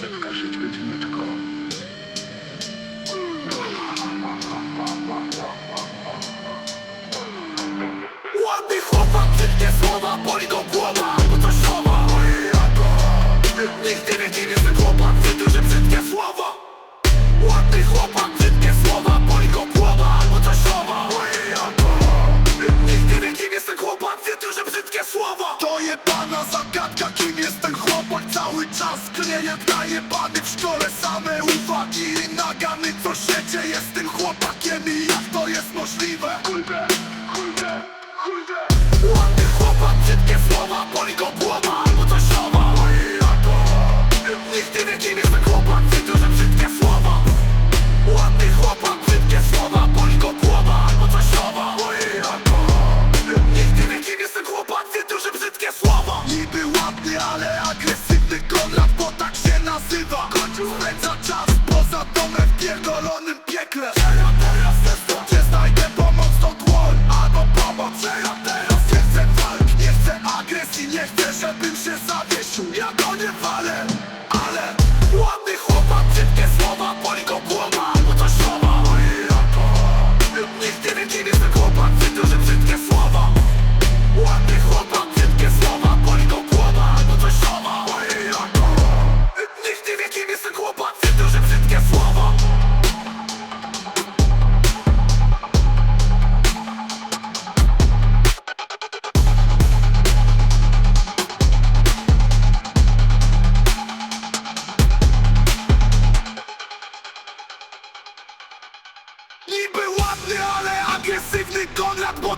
Zapraszać godzineczko. Ładny chłopak, brzydkie słowa, boli go Cały czas klient daje pady w szkole Same uwagi i nagany Co się dzieje z 数。要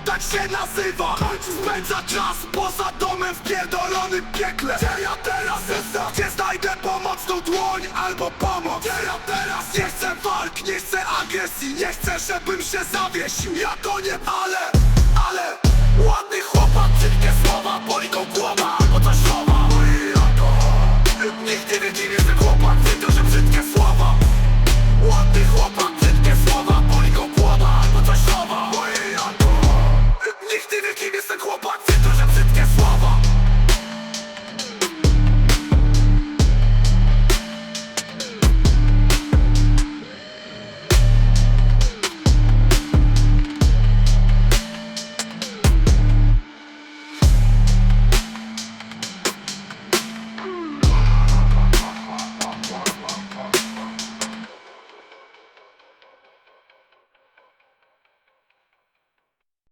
tak się nazywa Spędza czas poza domem w pierdolonym piekle Gdzie ja teraz jestem? Gdzie znajdę pomocną dłoń albo pomoc? Gdzie ja teraz? Nie chcę walk, nie chcę agresji Nie chcę, żebym się zawiesił Ja to nie... Ale, ale